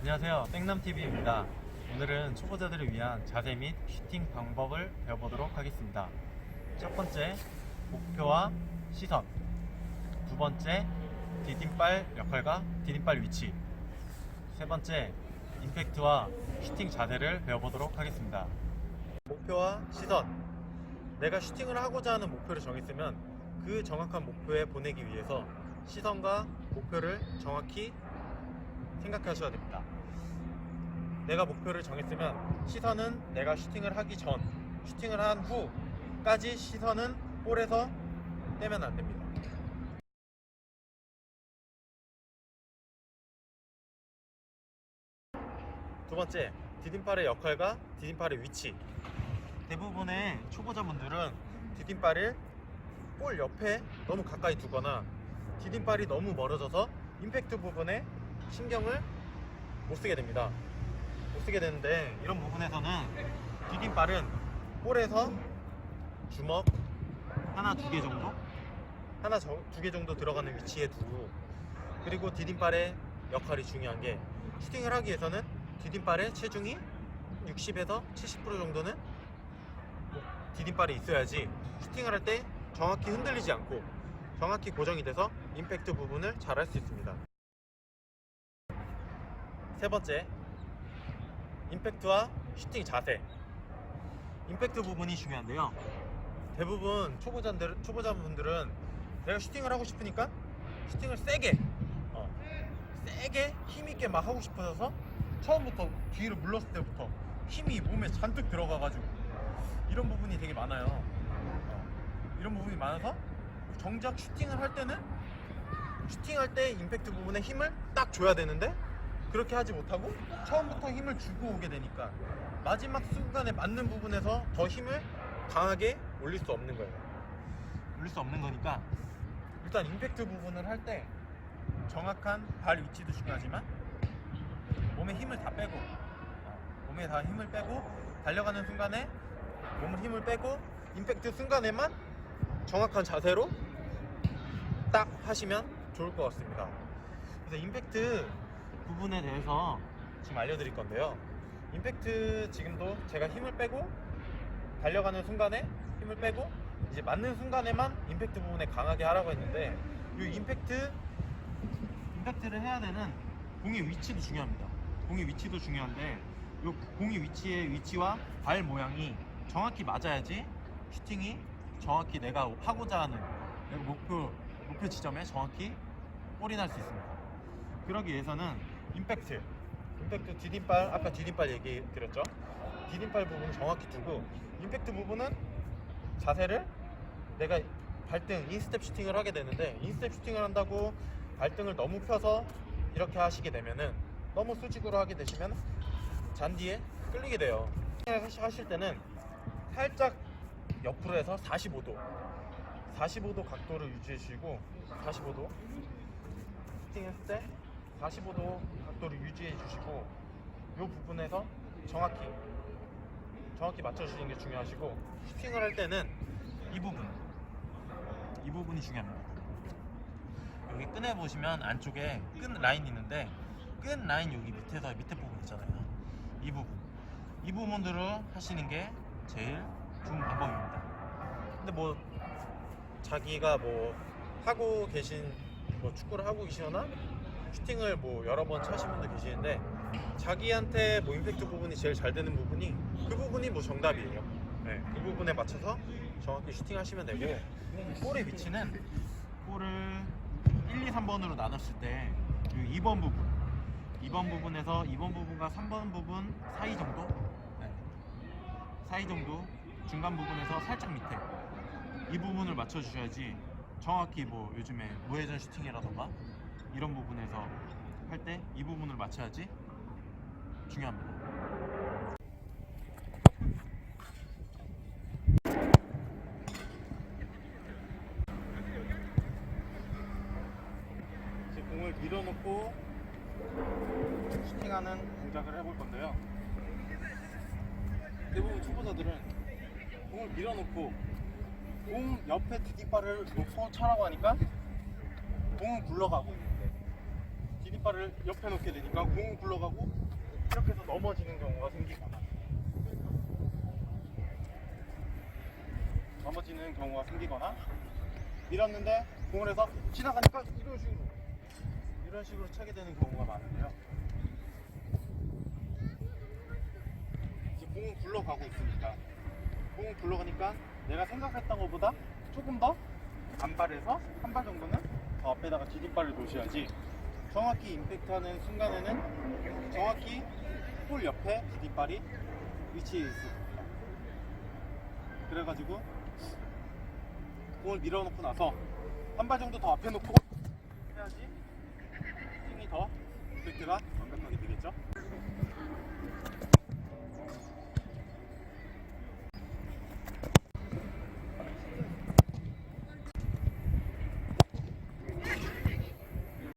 안녕하세요. 땡남TV입니다. 오늘은 초보자들을 위한 자세 및 슈팅 방법을 배워보도록 하겠습니다. 첫 번째, 목표와 시선. 두 번째, 디딤발 역할과 디딤발 위치. 세 번째, 임팩트와 슈팅 자세를 배워보도록 하겠습니다. 목표와 시선. 내가 슈팅을 하고자 하는 목표를 정했으면 그 정확한 목표에 보내기 위해서 시선과 목표를 정확히 생각하셔야 됩니다. 내가 목표를 정했으면 시선은 내가 슈팅을 하기 전, 슈팅을 한 후까지 시선은 볼에서 떼면 안 됩니다. 두 번째, 디딤발의 역할과 디딤발의 위치. 대부분의 초보자분들은 디딤발을 볼 옆에 너무 가까이 두거나 디딤발이 너무 멀어져서 임팩트 부분에 신경을 못 쓰게 됩니다. 못 쓰게 되는데 이런 부분에서는 디딤발은 볼에서 주먹 하나 두 개 정도 하나 두 개 정도 들어가는 위치에 두고 그리고 디딤발의 역할이 중요한 게 슈팅을 하기 위해서는 디딤발의 체중이 60에서 70% 정도는 뭐 디딤발이 있어야지 슈팅을 할 때 정확히 흔들리지 않고 정확히 고정이 돼서 임팩트 부분을 잘 할 수 있습니다. 세 번째, 임팩트와 슈팅 자세. 임팩트 부분이 중요한데요. 대부분 초보자들, 초보자분들은 내가 슈팅을 하고 싶으니까 슈팅을 세게, 어, 세게 힘있게 막 하고 싶어서 처음부터 뒤로 물렀을 때부터 힘이 몸에 잔뜩 들어가가지고 이런 부분이 되게 많아요. 어, 이런 부분이 많아서 정작 슈팅을 할 때는 슈팅할 때 임팩트 부분에 힘을 딱 줘야 되는데 그렇게 하지 못하고 처음부터 힘을 주고 오게 되니까 마지막 순간에 맞는 부분에서 더 힘을 강하게 올릴 수 없는 거예요. 올릴 수 없는 거니까 일단 임팩트 부분을 할 때 정확한 발 위치도 중요하지만 몸에 힘을 다 빼고 어, 몸에 다 힘을 빼고 달려가는 순간에 몸을 힘을 빼고 임팩트 순간에만 정확한 자세로 딱 하시면 좋을 것 같습니다. 그래서 임팩트 부분에 대해서 지금 알려드릴 건데요. 임팩트 지금도 제가 힘을 빼고 달려가는 순간에 힘을 빼고 이제 맞는 순간에만 임팩트 부분에 강하게 하라고 했는데 이 임팩트 임팩트를 해야 되는 공의 위치도 중요합니다. 공의 위치도 중요한데 이 공의 위치의 위치와 발 모양이 정확히 맞아야지 슈팅이 정확히 내가 하고자 하는 목표 목표 지점에 정확히 올인할 수 있습니다. 그러기 위해서는 임팩트, 임팩트 디딤발 아까 디딤발 얘기 드렸죠? 디딤발 부분 정확히 두고 임팩트 부분은 자세를 내가 발등 인스텝 슈팅을 하게 되는데 인스텝 슈팅을 한다고 발등을 너무 펴서 이렇게 하시게 되면은 너무 수직으로 하게 되시면 잔디에 끌리게 돼요. 하실 때는 살짝 옆으로 해서 45도 45도 각도를 유지해 주시고 45도 슈팅했을 때 45도 각도를 유지해 주시고 이 부분에서 정확히 정확히 맞춰 주시는 게 중요하시고 슈팅을 할 때는 이 부분 이 부분이 중요합니다. 여기 끈에 보시면 안쪽에 끈 라인 있는데 끈 라인 여기 밑에서 밑에 부분 있잖아요. 이 부분. 이 부분들을 하시는 게 제일 좋은 방법입니다. 근데 뭐 자기가 뭐 하고 계신 뭐 축구를 하고 계시거나 슈팅을 뭐 여러 번 차신 분도 계시는데 자기한테 뭐 임팩트 부분이 제일 잘 되는 부분이 그 부분이 뭐 정답이에요. 네, 그 부분에 맞춰서 정확히 슈팅 하시면 되고 볼의 위치는 볼을 1, 2, 3번으로 나눴을 때 2번 부분 2번 부분에서 2번 부분과 3번 부분 사이 정도 네, 사이 정도 중간 부분에서 살짝 밑에 이 부분을 맞춰 주셔야지 정확히 뭐 요즘에 무회전 슈팅이라던가 이런 부분에서 할 때 이 부분을 맞춰야지 중요합니다. 이제 공을 밀어놓고 슈팅하는 동작을 해볼 건데요. 대부분 초보자들은 공을 밀어놓고 공 옆에 디딤발을 놓고 차라고 하니까 공은 굴러가고 디딤발을 옆에 놓게 되니까 공 굴러가고 이렇게 해서 넘어지는 경우가 생기거나 넘어지는 경우가 생기거나 밀었는데 공을 해서 지나가니까 이런 식으로 이런 식으로 차게 되는 경우가 많은데요. 이제 공은 굴러가고 있으니까 공은 굴러가니까 내가 생각했던 것보다 조금 더 안발에서 한 발 정도는 더 앞에다가 디딤발을 놓으셔야지 정확히 임팩트하는 순간에는 정확히 볼 옆에 디디발이 위치해 있습니다. 그래가지고 공을 밀어놓고 나서 한 발 정도 더 앞에 놓고 해야지 스윙이 더 임팩트가 완벽하게 되겠죠.